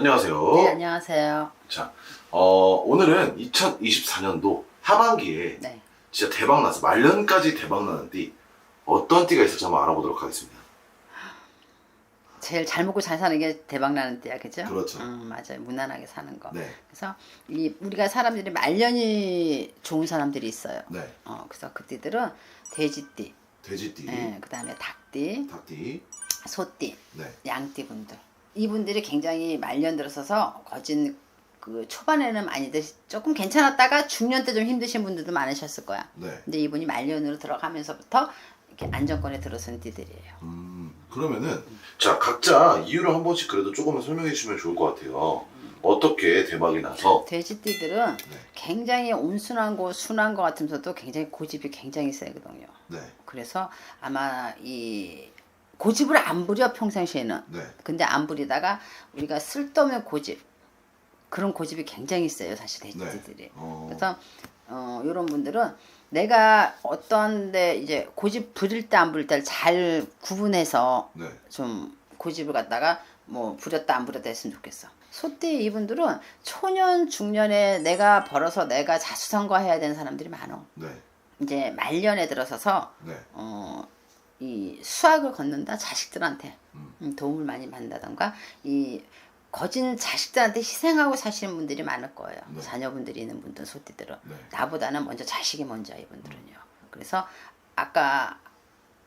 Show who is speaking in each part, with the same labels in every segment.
Speaker 1: 안녕하세요.
Speaker 2: 네, 안녕하세요.
Speaker 1: 자, 어, 오늘은 2024년도 하반기에
Speaker 2: 네.
Speaker 1: 진짜 대박 나서 말년까지 대박 나는 띠 어떤 띠가 있을지 한번 알아보도록 하겠습니다.
Speaker 2: 제일 잘 먹고 잘 사는 게 대박 나는 때야, 그죠?
Speaker 1: 그렇죠.
Speaker 2: 음, 맞아요. 무난하게 사는 거.
Speaker 1: 네,
Speaker 2: 그래서 이 우리가 사람들이 말년이 좋은 사람들이 있어요.
Speaker 1: 네,
Speaker 2: 어, 그래서 그 띠들은 돼지띠,
Speaker 1: 돼지띠,
Speaker 2: 예, 그다음에 닭띠,
Speaker 1: 닭띠,
Speaker 2: 소띠,
Speaker 1: 네,
Speaker 2: 양띠 분들. 이분들이 굉장히 말년 들어서서 거진 그 초반에는 많이들 조금 괜찮았다가 중년 때 좀 힘드신 분들도 많으셨을 거야.
Speaker 1: 네.
Speaker 2: 근데 이분이 말년으로 들어가면서부터 이렇게 안정권에 들어선 띠들이에요.
Speaker 1: 음, 그러면은 자 각자 이유를 한 번씩 그래도 조금만 설명해 주시면 좋을 것 같아요. 어떻게 대박이 나서
Speaker 2: 돼지띠들은
Speaker 1: 네.
Speaker 2: 굉장히 온순한 거 순한 거 같으면서도 굉장히 고집이 굉장히 세거든요.
Speaker 1: 네,
Speaker 2: 그래서 아마 이 고집을 안 부려 평상시에는.
Speaker 1: 네,
Speaker 2: 근데 안 부리다가 우리가 쓸데없는 고집 그런 고집이 굉장히 세요 사실 돼지띠들이.
Speaker 1: 어,
Speaker 2: 그래서 어 이런 분들은 내가 어떤데 이제 고집 부릴 때 안 부릴 때를 잘 구분해서
Speaker 1: 네,
Speaker 2: 좀 고집을 갖다가 뭐 부렸다 안 부렸다 했으면 좋겠어. 소띠 이분들은 초년 중년에 내가 벌어서 내가 자수성가해야 되는 사람들이 많어.
Speaker 1: 네,
Speaker 2: 이제 말년에 들어서서
Speaker 1: 네,
Speaker 2: 어, 이 수학을 걷는다 자식들한테
Speaker 1: 음.
Speaker 2: 음, 도움을 많이 받는다던가 이 거진 자식들한테 희생하고 사시는 분들이 많을 거예요.
Speaker 1: 네.
Speaker 2: 자녀분들이 있는 분들 소띠들은
Speaker 1: 네.
Speaker 2: 나보다는 먼저 자식이 먼저 이분들은요. 그래서 아까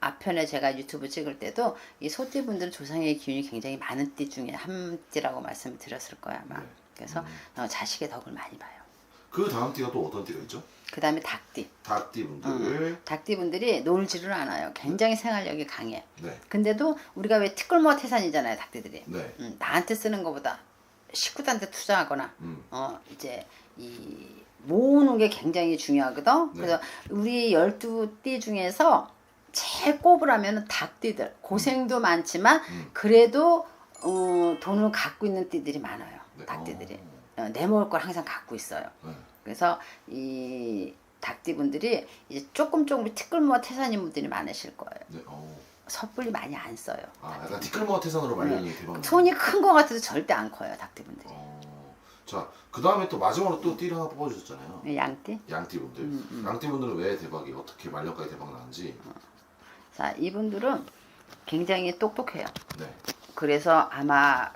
Speaker 2: 앞편에 제가 유튜브 찍을 때도 이 소띠 분들은 조상의 기운이 굉장히 많은 띠 중에 한 띠라고 말씀을 드렸을 거야 아마.
Speaker 1: 네.
Speaker 2: 그래서 어, 자식의 덕을 많이 봐요.
Speaker 1: 그 다음 띠가 또 어떤 띠가 있죠?
Speaker 2: 그 다음에 닭띠.
Speaker 1: 닭띠 분들,
Speaker 2: 음. 닭띠 분들이 놀지를 않아요. 굉장히 생활력이 강해.
Speaker 1: 네,
Speaker 2: 근데도 우리가 왜 티끌모아 태산이잖아요, 닭띠들이.
Speaker 1: 네,
Speaker 2: 음, 나한테 쓰는 것보다 식구들한테 투자하거나
Speaker 1: 음,
Speaker 2: 어 이제 이 모으는 게 굉장히 중요하거든.
Speaker 1: 네.
Speaker 2: 그래서 우리 12띠 중에서 제일 꼽으라면 닭띠들. 고생도 많지만
Speaker 1: 음.
Speaker 2: 그래도 어, 돈을 갖고 있는 띠들이 많아요.
Speaker 1: 네.
Speaker 2: 닭띠들이. 어, 내먹을 걸 항상 갖고 있어요.
Speaker 1: 네,
Speaker 2: 그래서 이 닭띠분들이 이제 조금 조금 티끌모아 태산인 분들이 많으실 거예요.
Speaker 1: 네, 어,
Speaker 2: 섣불리 많이 안 써요.
Speaker 1: 아, 약간 티끌모아 태산으로 말년이 대박.
Speaker 2: 네. 손이 큰거 같아도 절대 안 커요, 닭띠분들이.
Speaker 1: 어, 자, 그 다음에 또 마지막으로 또 띠를 하나 뽑아주셨잖아요.
Speaker 2: 네, 양띠.
Speaker 1: 양띠분들.
Speaker 2: 음, 음.
Speaker 1: 양띠분들은 왜 대박이 어떻게 말년까지 대박 나는지.
Speaker 2: 자, 이분들은 굉장히 똑똑해요.
Speaker 1: 네,
Speaker 2: 그래서 아마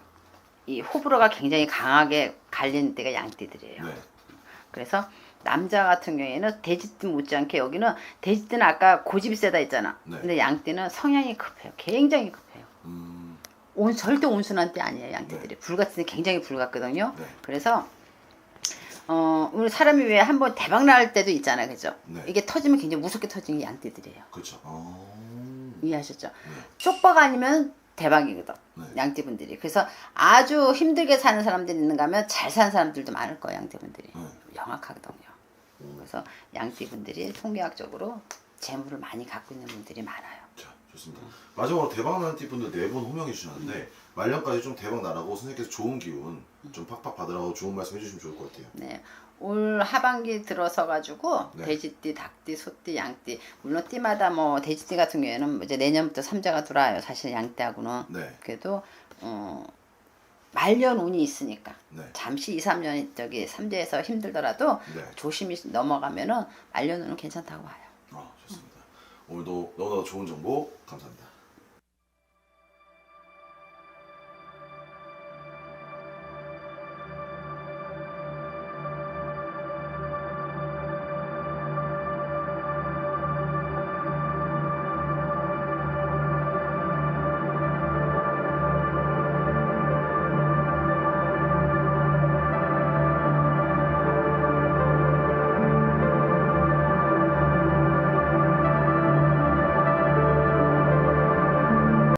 Speaker 2: 이 호불호가 굉장히 강하게 갈리는 때가 양띠들이에요.
Speaker 1: 네,
Speaker 2: 그래서 남자 같은 경우에는 돼지띠 못지않게 여기는 돼지띠는 아까 고집이 세다 했잖아.
Speaker 1: 네.
Speaker 2: 근데 양띠는 성향이 급해요. 굉장히 급해요.
Speaker 1: 음,
Speaker 2: 온 절대 온순한 띠 아니에요 양띠들이 불같은 데 굉장히 불같거든요.
Speaker 1: 네.
Speaker 2: 그래서 어 우리 사람이 왜 한번 대박 날 때도 있잖아요, 그죠?
Speaker 1: 네.
Speaker 2: 이게 터지면 굉장히 무섭게 터지는 게 양띠들이에요.
Speaker 1: 그렇죠. 어,
Speaker 2: 이해하셨죠?
Speaker 1: 네,
Speaker 2: 쪽박 아니면 대박이거든.
Speaker 1: 네.
Speaker 2: 양띠분들이. 그래서 아주 힘들게 사는 사람들이 있는가 하면 잘 사는 사람들도 많을 거예요, 양띠분들이.
Speaker 1: 네.
Speaker 2: 명확하거든요.
Speaker 1: 오.
Speaker 2: 그래서 양띠분들이 통계학적으로 재물을 많이 갖고 있는 분들이 많아요.
Speaker 1: 자, 좋습니다. 마지막으로 대박 나는 띠분들 네 분 호명해 주셨는데 말년까지 좀 대박 나라고 선생님께서 좋은 기운 좀 팍팍 받으라고 좋은 말씀 해주시면 좋을 것 같아요.
Speaker 2: 네. 올 하반기 들어서 가지고
Speaker 1: 네.
Speaker 2: 돼지띠, 닭띠, 소띠, 양띠 물론 띠마다 뭐 돼지띠 같은 경우에는 이제 내년부터 삼자가 들어와요. 사실 양띠하고는
Speaker 1: 네,
Speaker 2: 그래도 어 말년 운이 있으니까
Speaker 1: 네,
Speaker 2: 잠시 2, 3년 저기 삼재에서 힘들더라도
Speaker 1: 네.
Speaker 2: 조심히 넘어가면은 말년 운은 괜찮다고 봐요.
Speaker 1: 오늘도 너무나 좋은 정보 감사합니다.